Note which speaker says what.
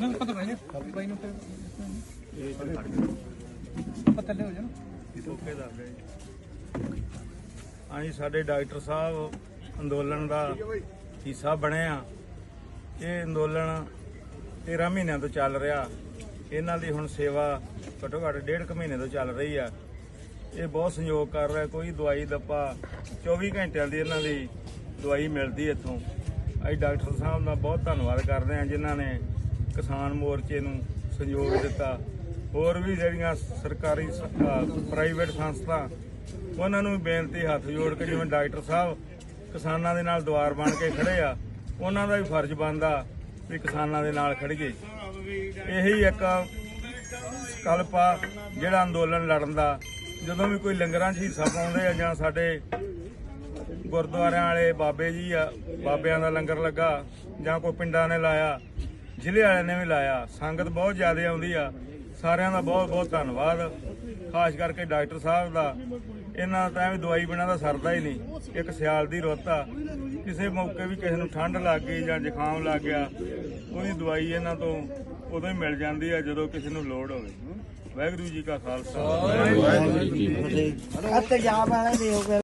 Speaker 1: ਨਾ ਪਤਾ ਭਾਈ ਭਾਈ ਨੂੰ ਫਿਰ ਪਤਾ ਲੈ ਹੋ ਜਾਣਾ
Speaker 2: ਓਕੇ ਦੱਸ ਦੇ ਹਾਂਜੀ ਸਾਡੇ ਡਾਕਟਰ ਸਾਹਿਬ ਅੰਦੋਲਨ ਦਾ ਹਿੱਸਾ ਬਣੇ ਆ। ਇਹ ਅੰਦੋਲਨ 13 ਮਹੀਨਿਆਂ ਤੋਂ ਚੱਲ ਰਿਹਾ। ਇਹਨਾਂ ਦੀ ਹੁਣ ਸੇਵਾ ਘੱਟੋ ਘੱਟ ਡੇਢ ਕੁ ਮਹੀਨੇ ਤੋਂ ਚੱਲ ਰਹੀ ਆ। ਇਹ ਬਹੁਤ ਸਹਿਯੋਗ ਕਰ ਰਿਹਾ। ਕੋਈ ਦਵਾਈ ਦੱਪਾ 24 ਘੰਟਿਆਂ ਦੀ ਇਹਨਾਂ ਦੀ ਦਵਾਈ ਮਿਲਦੀ ਇੱਥੋਂ। ਅਸੀਂ ਡਾਕਟਰ ਸਾਹਿਬ ਦਾ ਬਹੁਤ ਧੰਨਵਾਦ ਕਰਦੇ ਹਾਂ ਜਿਨ੍ਹਾਂ ਨੇ ਕਿਸਾਨ ਮੋਰਚੇ ਨੂੰ ਸਹਿਯੋਗ ਦਿੱਤਾ। ਹੋਰ ਵੀ ਜਿਹੜੀਆਂ ਸਰਕਾਰੀ ਪ੍ਰਾਈਵੇਟ ਸੰਸਥਾ, ਉਹਨਾਂ ਨੂੰ ਵੀ ਬੇਨਤੀ ਹੱਥ ਜੋੜ ਕੇ, ਜਿਵੇਂ ਡਾਕਟਰ ਸਾਹਿਬ ਕਿਸਾਨਾਂ ਦੇ ਨਾਲ ਦੁਆਰ ਬਣ ਕੇ ਖੜੇ ਆ, ਉਹਨਾਂ ਦਾ ਵੀ ਫਰਜ਼ ਬਣਦਾ ਵੀ ਕਿਸਾਨਾਂ ਦੇ ਨਾਲ ਖੜੀਏ ਇਹੀ ਇੱਕ ਸੰਕਲਪ ਆ, ਜਿਹੜਾ ਅੰਦੋਲਨ ਲੜਨ ਦਾ। ਜਦੋਂ ਵੀ ਕੋਈ ਲੰਗਰਾਂ 'ਚ ਹਿੱਸਾ ਪਾਉਂਦੇ ਆ ਜਾਂ ਸਾਡੇ ਗੁਰਦੁਆਰਿਆਂ ਵਾਲੇ ਬਾਬੇ ਜੀ ਆ, ਬਾਬਿਆਂ ਦਾ ਲੰਗਰ ਲੱਗਾ ਜਾਂ ਕੋਈ ਪਿੰਡਾਂ ਨੇ ਲਾਇਆ ਜ਼ਿਲ੍ਹੇ ਵਾਲਿਆਂ ਨੇ ਵੀ ਲਾਇਆ ਸੰਗਤ ਬਹੁਤ ਜ਼ਿਆਦਾ ਆਉਂਦੀ ਆ। ਸਾਰਿਆਂ ਦਾ ਬਹੁਤ ਬਹੁਤ ਧੰਨਵਾਦ। ਖਾਸ ਕਰਕੇ ਡਾਕਟਰ ਸਾਹਿਬ ਦਾ। ਇਹਨਾਂ ਦਾ ਤਾਂ ਵੀ ਦਵਾਈ ਬਿਨਾਂ ਦਾ ਸਰਦਾ ਹੀ ਨਹੀਂ। ਇੱਕ ਸਿਆਲ ਦੀ ਰੁੱਤ ਆ। ਕਿਸੇ ਮੌਕੇ ਵੀ ਕਿਸੇ ਨੂੰ ਠੰਡ ਲੱਗ ਗਈ ਜਾਂ ਜ਼ੁਕਾਮ ਲੱਗ ਗਿਆ ਉਹਦੀ ਦਵਾਈ ਇਹਨਾਂ ਤੋਂ ਉਦੋਂ ਹੀ ਮਿਲ ਜਾਂਦੀ ਆ ਜਦੋਂ ਕਿਸੇ ਨੂੰ ਲੋੜ ਹੋਵੇ। ਵਾਹਿਗੁਰੂ ਜੀ ਕਾ ਖਾਲਸਾ।
Speaker 3: ਅਤੇ ਜਾ ਵਾਲੇ ਦੇ ਹੋ ਗਏ।